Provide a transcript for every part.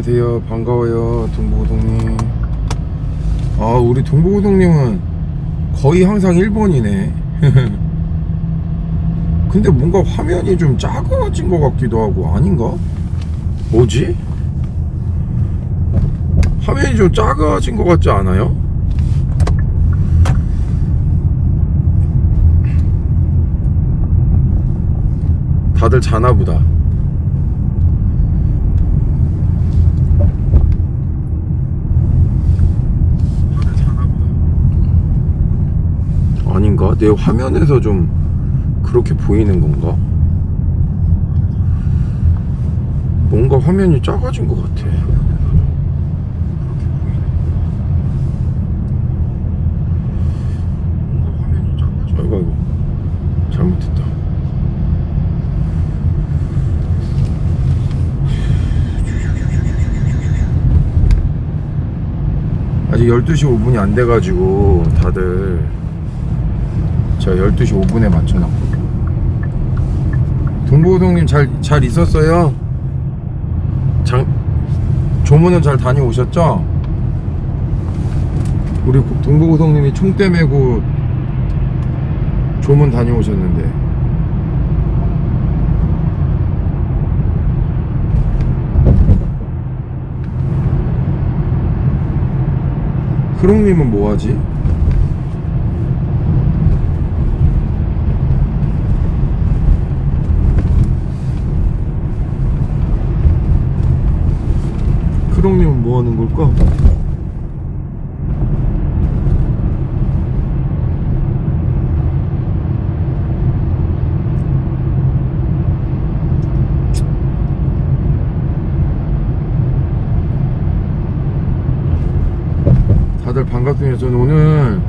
안녕하세요. 반가워요. 동보고동님. 아, 우리 동보고동님은 거의 항상 1번이네. 근데 뭔가 화면이 좀 작아진 것 같기도 하고, 아닌가? 뭐지? 화면이 좀 작아진 것 같지 않아요? 다들 자나 보다. 다들 자나 보다. 아닌가? 내 화면에서 좀 그렇게 보이는 건가? 뭔가 화면이 작아진 것 같아. 아이고 아이고 잘못했다. 아직 12시 5분이 안 돼가지고 다들 제가 12시 5분에 맞춰놨거든요 동보동님 잘, 잘 있었어요? 장, 조문은 잘 다녀오셨죠? 우리 동보고동님이 총대 메고 조문 다녀오셨는데 크롱님은 뭐하지? 크롱님은 뭐 하는 걸까? 다들 반갑습니다. 저는 오늘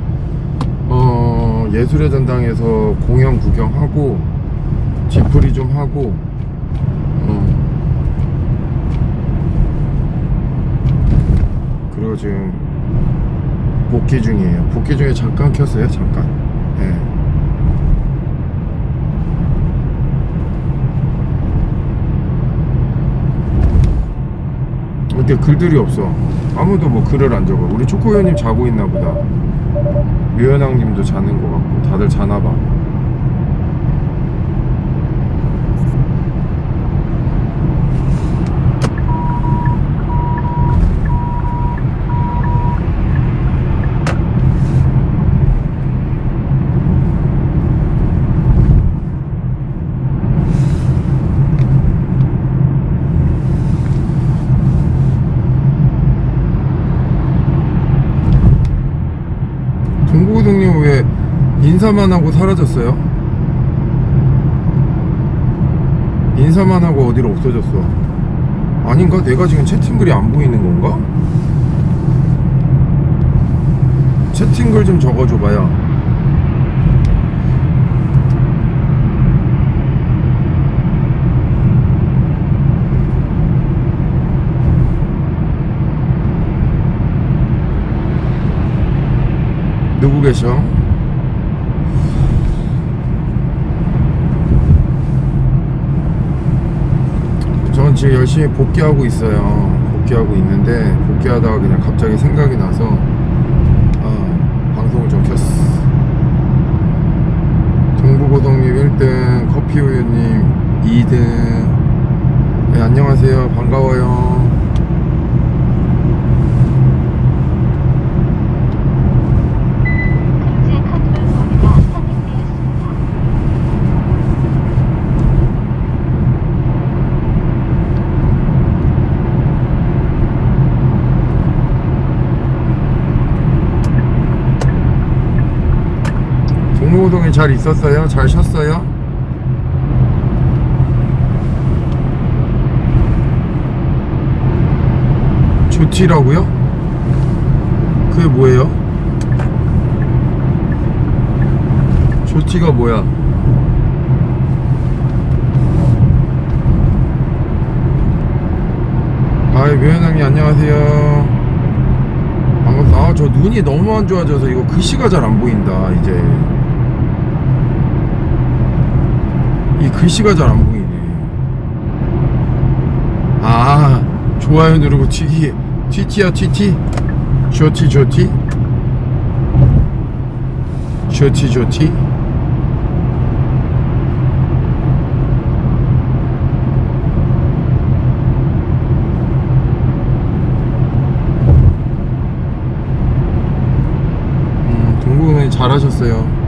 어, 예술의 전당에서 공연 구경하고 뒤풀이 좀 하고 어, 그리고 지금 복귀 중이에요. 복귀 중에 잠깐 켰어요. 잠깐. 예. 이렇게 글들이 없어. 아무도 뭐 글을 안 적어. 우리 초코요님 자고 있나 보다. 류현왕님도 자는 것 같고 다들 자나 봐. 동고동님 왜 인사만 하고 사라졌어요? 인사만 하고 어디로 없어졌어? 아닌가? 내가 지금 채팅글이 안 보이는 건가? 채팅글 좀 적어줘봐요. 누구 계셔? 지금 열심히 복귀하고 있어요. 복귀하고 있는데 복귀하다가 그냥 갑자기 생각이 나서 어, 방송을 좀 켰어. 동부고동님 1등, 커피우유님 2등. 네, 안녕하세요. 반가워요. 금지의 컨트롤 범위가 선택되었습니다. 동무 호동에 잘 있었어요? 잘 쉬었어요? 조티라고요? 그게 뭐예요? 조티가 뭐야? 아이 묘현왕님 안녕하세요 반갑습니다 아저 눈이 너무 안 좋아져서 이거 글씨가 잘 안 보인다 이제 이 글씨가 잘 안 보이네. 아, 좋아요 누르고 튀기 튀티야 튀티? 좋티 좋티? 좋티 좋티? 잘하셨어요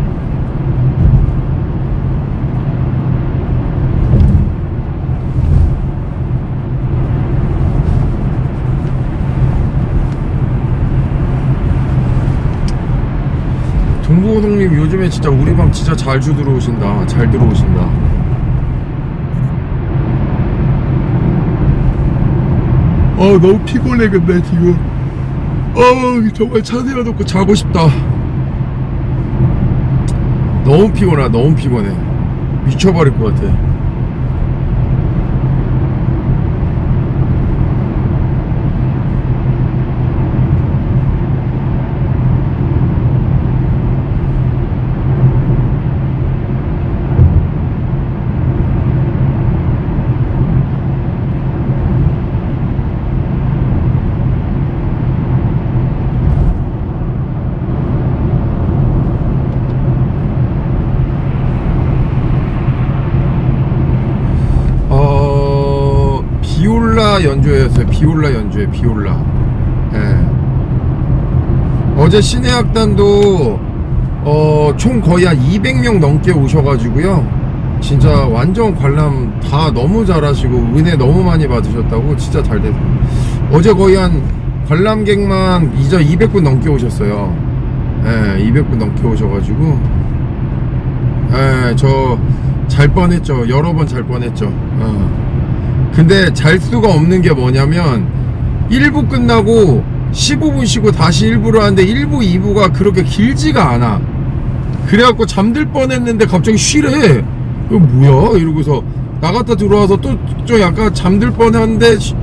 동부호동님 요즘에 진짜 우리 방 진짜 잘 주 들어오신다. 잘 들어오신다. 아 너무 피곤해 근데 지금. 아 정말 차 세워놓고 자고 싶다. 너무 피곤해 너무 피곤해. 미쳐버릴 것 같아 어 비올라 연주회였어요. 비올라 연주회 비올라. 예. 어제 신해악단도 어, 총 거의 한 200명 넘게 오셔가지고요. 진짜 완전 관람 다 너무 잘하시고 은혜 너무 많이 받으셨다고 진짜 잘 됐어요. 어제 거의 한 관람객만 이제 200분 넘게 오셨어요. 예, 200분 넘게 오셔가지고 예, 저 잘 뻔했죠. 여러 번 잘 뻔했죠. 어. 근데 잘 수가 없는 게 뭐냐면 1부 끝나고 15분 쉬고 다시 1부를 하는데 1부, 2부가 그렇게 길지가 않아. 그래갖고 잠들 뻔했는데 갑자기 쉬래. 이거 뭐야? 이러고서 나갔다 들어와서 또 좀 약간 잠들 쉬-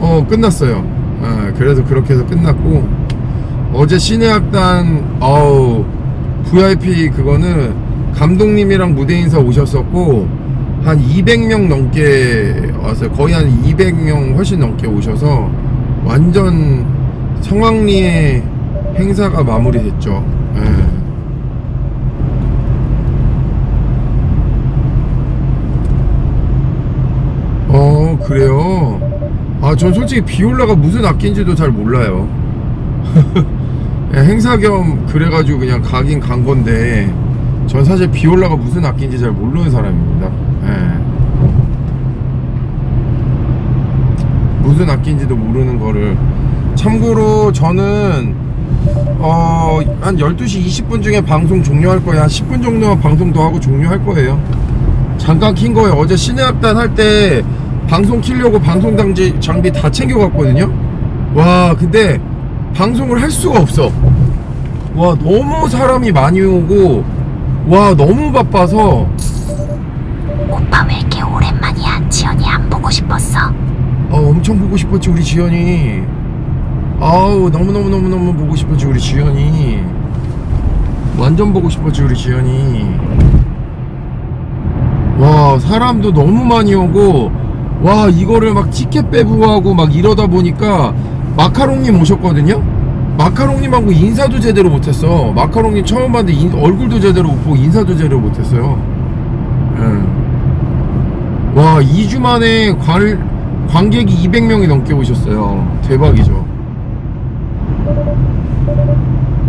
어 끝났어요. 어, 그래서 그렇게 해서 끝났고 어제 신해악단 어우 VIP 그거는 감독님이랑 무대 인사 오셨었고 한 200명 넘게 왔어요. 거의 한 200명 훨씬 넘게 오셔서 완전 성황리에 행사가 마무리됐죠. 예. 어 그래요. 아 전 솔직히 비올라가 무슨 악기인지도 잘 몰라요. 예, 행사 겸 그래가지고 그냥 가긴 간 건데 전 사실 비올라가 무슨 악기인지 잘 모르는 사람입니다. 예. 무슨 악기인지도 모르는 거를 참고로 저는 어, 한 12시 20분 중에 방송 종료할 거예요. 한 10분 정도만 방송 더 하고 종료할 거예요. 잠깐 킨 거예요. 어제 신해악단 할 때 방송 키려고 방송 장비, 장비 다 챙겨갔거든요. 와, 근데 방송을 할 수가 없어. 와, 너무 사람이 많이 오고, 와, 너무 바빠서, 오빠 왜 이렇게 오랜만이야? 지연이 안 보고 싶었어. 아, 엄청 보고 싶었지, 우리 지연이. 아우, 너무너무너무너무 보고 싶었지, 우리 지연이. 완전 보고 싶었지, 우리 지연이. 와, 사람도 너무 많이 오고, 와, 이거를 막 티켓 배부하고 막 이러다 보니까 마카롱님 오셨거든요? 마카롱님하고 인사도 제대로 못했어. 마카롱님 처음 봤는데 인- 얼굴도 제대로 못 보고 인사도 제대로 못했어요. 예. 와, 2주 만에 관, 관객이 200명이 넘게 오셨어요. 대박이죠.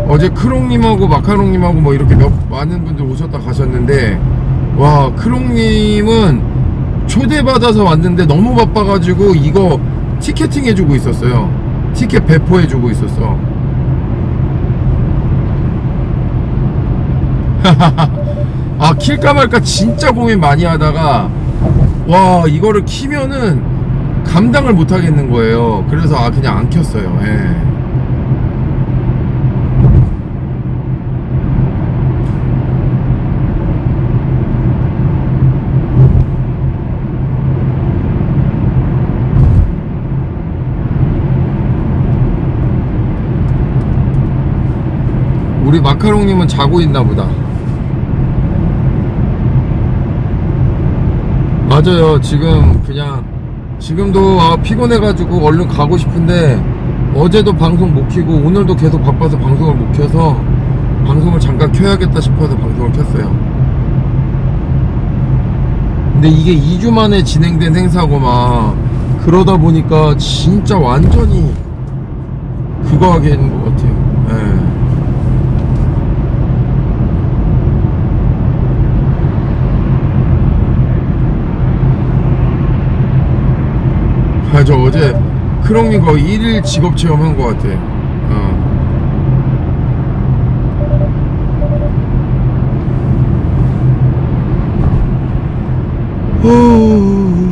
어제 크롱님하고 마카롱님하고 뭐 이렇게 몇, 많은 분들 오셨다 가셨는데, 와, 크롱님은 초대받아서 왔는데 너무 바빠가지고 이거 티켓팅 해주고 있었어요. 티켓 배포해주고 있었어. 아, 킬까 말까 진짜 고민 많이 하다가, 와, 이거를 키면은 감당을 못 하겠는 거예요. 그래서 아, 그냥 안 켰어요. 예. 우리 마카롱님은 자고 있나 보다. 맞아요. 지금 그냥 지금도 아, 피곤해가지고 얼른 가고 싶은데 어제도 방송 못 켜고 오늘도 계속 바빠서 방송을 못 켜서 방송을 잠깐 켜야겠다 싶어서 방송을 켰어요. 근데 이게 2주 만에 진행된 행사고 막 그러다 보니까 진짜 완전히 그거 하게 되는 것 같아요. 예. 아, 저 어제 크롱님 거의 1일 직업 체험한 것 같아. 어. 후.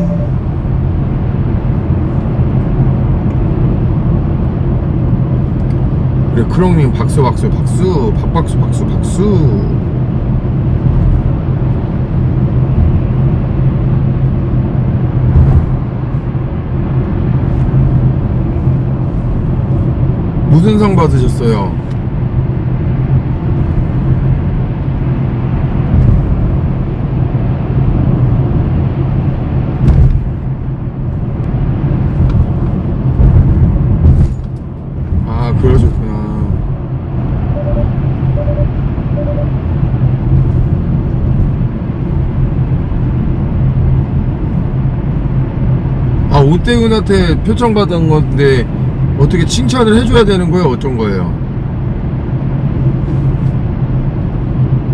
그래 크롱님 박수 박수 박수 박박수 박수 박수 무슨 상 받으셨어요? 아 그러셨구나 아 오태훈한테 표창받은 건데 어떻게 칭찬을 해줘야 되는 거예요? 어쩐 거예요?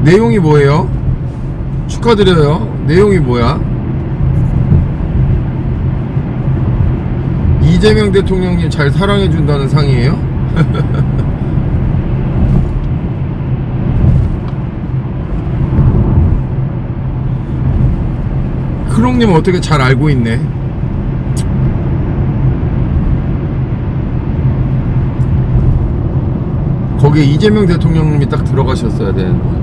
내용이 뭐예요? 축하드려요. 내용이 뭐야? 이재명 대통령님 잘 사랑해준다는 상이에요? 크롱님 어떻게 잘 알고 있네? 거기에 이재명 대통령님이 딱 들어가셨어야 되는 거야.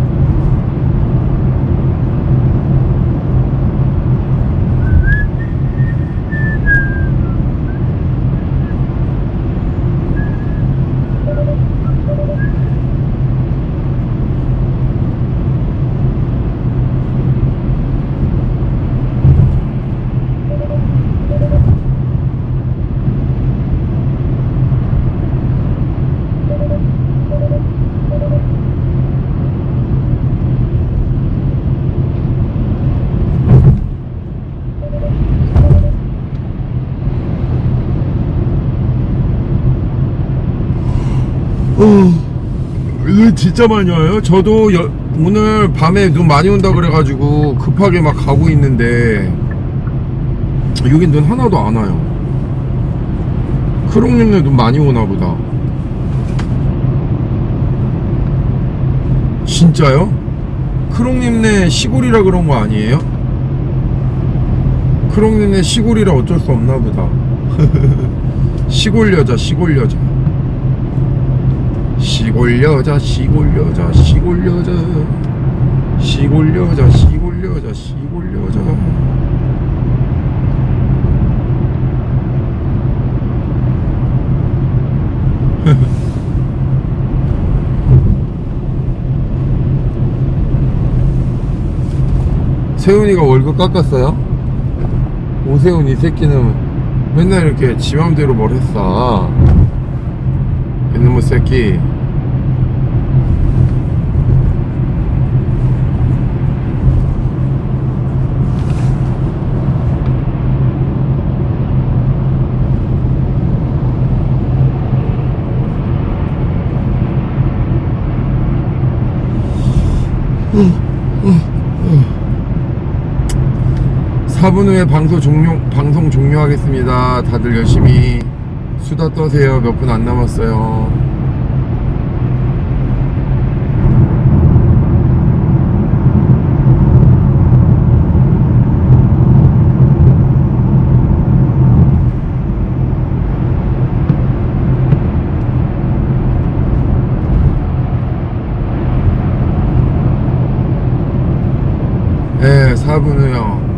어, 눈 진짜 많이 와요. 저도 여- 오늘 밤에 눈 많이 온다 그래가지고 급하게 막 가고 있는데 여긴 눈 하나도 안 와요. 크롱님네 눈 많이 오나 보다. 진짜요? 크롱님네 시골이라 그런 거 아니에요? 크롱님네 시골이라 어쩔 수 없나 보다. 시골 여자, 시골 여자. 시골 여자 시골 여자 시골 여자. 시골 여자 시골 여자 시골 여자. 세훈이가 월급 깎았어요? 오세훈 이 새끼는 맨날 이렇게 지 맘대로 뭘 했어? 이놈의 새끼 사분 후에 방송 종료 방송 종료하겠습니다. 다들 열심히 수다 떠세요. 몇 분 안 남았어요. 예, 4분 후요.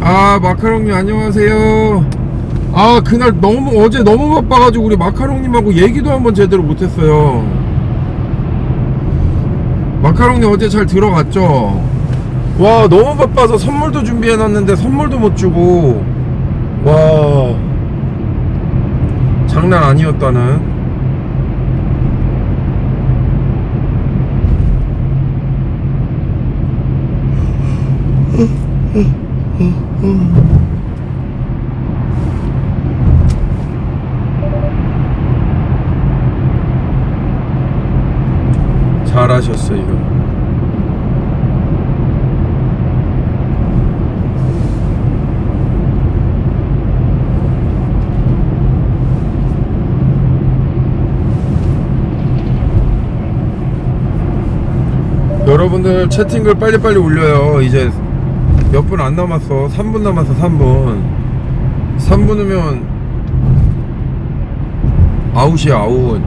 아, 마카롱님 안녕하세요. 아 그날 너무 어제 너무 바빠가지고 우리 마카롱님하고 얘기도 한번 제대로 못했어요 마카롱님 어제 잘 들어갔죠? 와 너무 바빠서 선물도 준비해놨는데 선물도 못 주고 와 장난 아니었다는. 잘하셨어요 여러분들 채팅글 빨리빨리 올려요. 이제 몇 분 안 남았어. 3분 남았어 3분. 3분 후면 아웃이야 아웃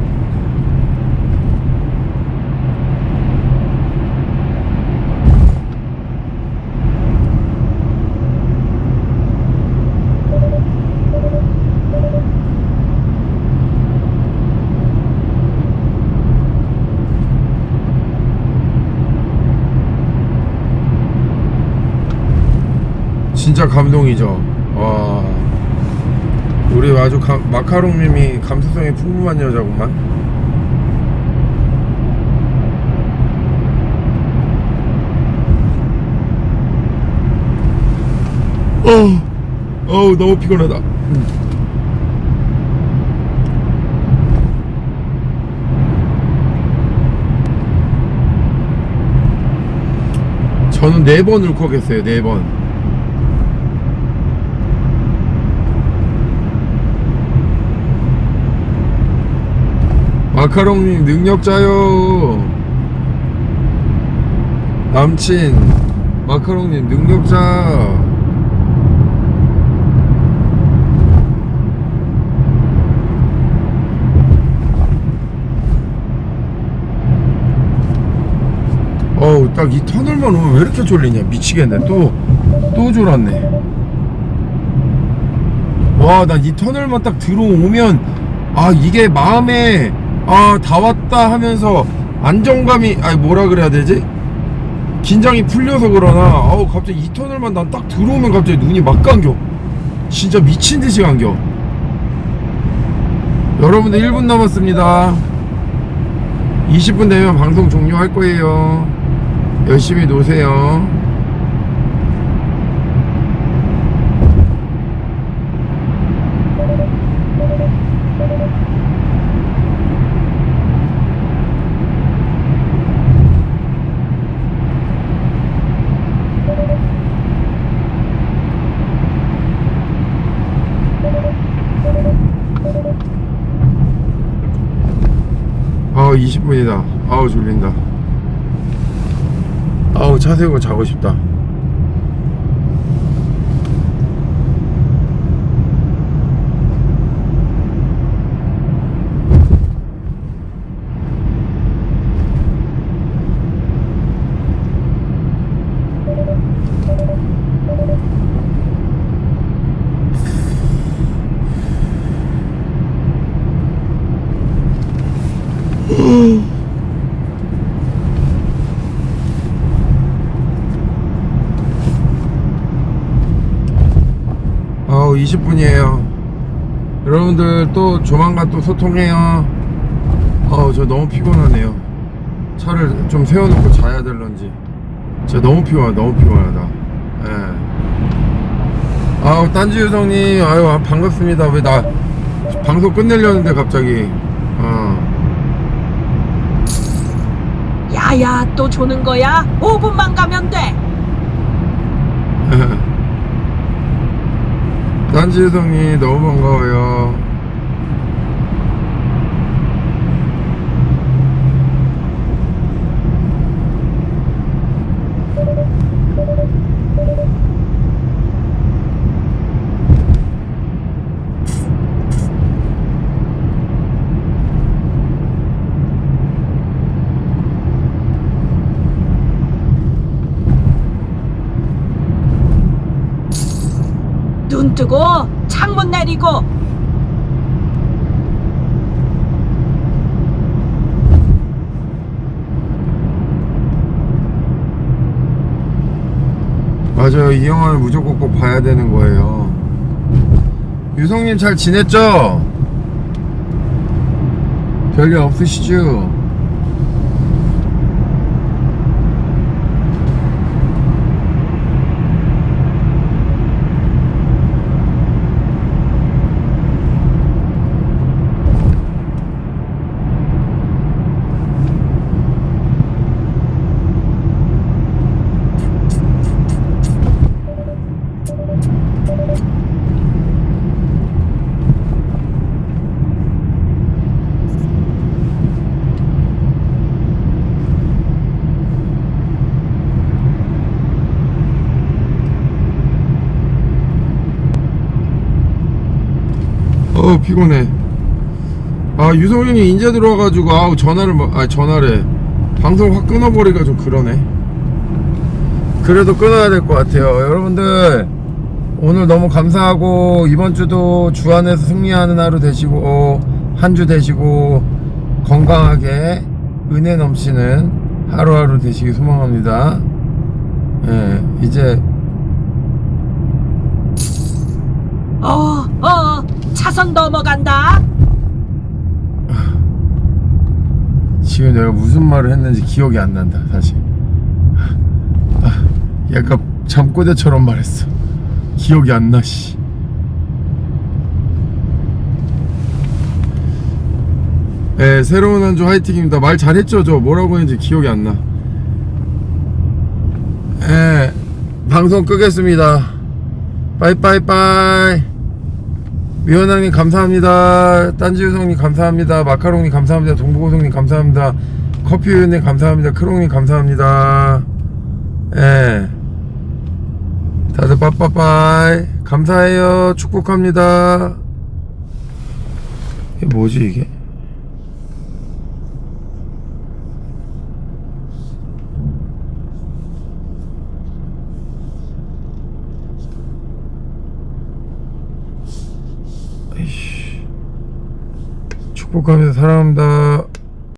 감동이죠. 와. 우리 아주 가- 마카롱님이 감수성이 풍부한 여자구만. 어, 어우 너무 피곤하다. 저는 네 번 울컥했어요. 네 번. 마카롱님 능력자요. 남친 마카롱님 능력자. 어우 딱 이 터널만 오면 왜 이렇게 졸리냐. 미치겠네. 또 또 졸았네. 와나이 터널만 딱 들어오면 아 이게 마음에 아 다 왔다 하면서 안정감이 아니 뭐라 그래야 되지? 긴장이 풀려서 그러나 아우 갑자기 이 터널만 난 딱 들어오면 갑자기 눈이 막 감겨. 진짜 미친 듯이 감겨. 여러분들 1분 남았습니다. 20분 되면 방송 종료할 거예요. 열심히 노세요 아 20분이다. 아우 졸린다. 아우 차 세우고 자고 싶다 20분이에요 여러분들 또 조만간 또 소통해요 아우 저 너무 피곤하네요 차를 좀 세워놓고 자야 될런지 진짜 너무 피곤하 너무 피곤하다 예. 아우 딴지 유성님 아유 반갑습니다 왜 나 방송 끝내려는데 갑자기 어. 야야 또 조는 거야? 5분만 가면 돼. 딴지 유성님 너무 반가워요 뜨고 창문 내리고 맞아요. 이 영화는 무조건 꼭 봐야 되는 거예요. 유성님 잘 지냈죠? 별일 없으시죠? 어 피곤해. 아 유성님이 인제 들어와가지고 아우 전화를 뭐- 아 전화래 방송 확 끊어버리가 좀 그러네. 그래도 끊어야 될 것 같아요. 여러분들 오늘 너무 감사하고 이번 주도 주 안에서 승리하는 하루 되시고 한 주 되시고 건강하게 은혜 넘치는 하루하루 되시기 소망합니다. 예, 이제 어, 어, 차선 넘어간다. 지금 내가 무슨 말을 했는지 기억이 안 난다 사실 아, 약간 잠꼬대처럼 말했어. 기억이 안 나 씨. 네, 새로운 한주 화이팅입니다. 말 잘했죠 저? 뭐라고 했는지 기억이 안나. 예, 방송 끄겠습니다. 빠이빠이빠이 미원장님 감사합니다. 딴지유성님 감사합니다. 마카롱님 감사합니다. 동부고성님 감사합니다. 커피우유님 감사합니다. 크롱님 감사합니다. 예. 다들 빠빠빠이. 감사해요. 축복합니다. 이게 뭐지 이게? 축복하면서 사랑합니다.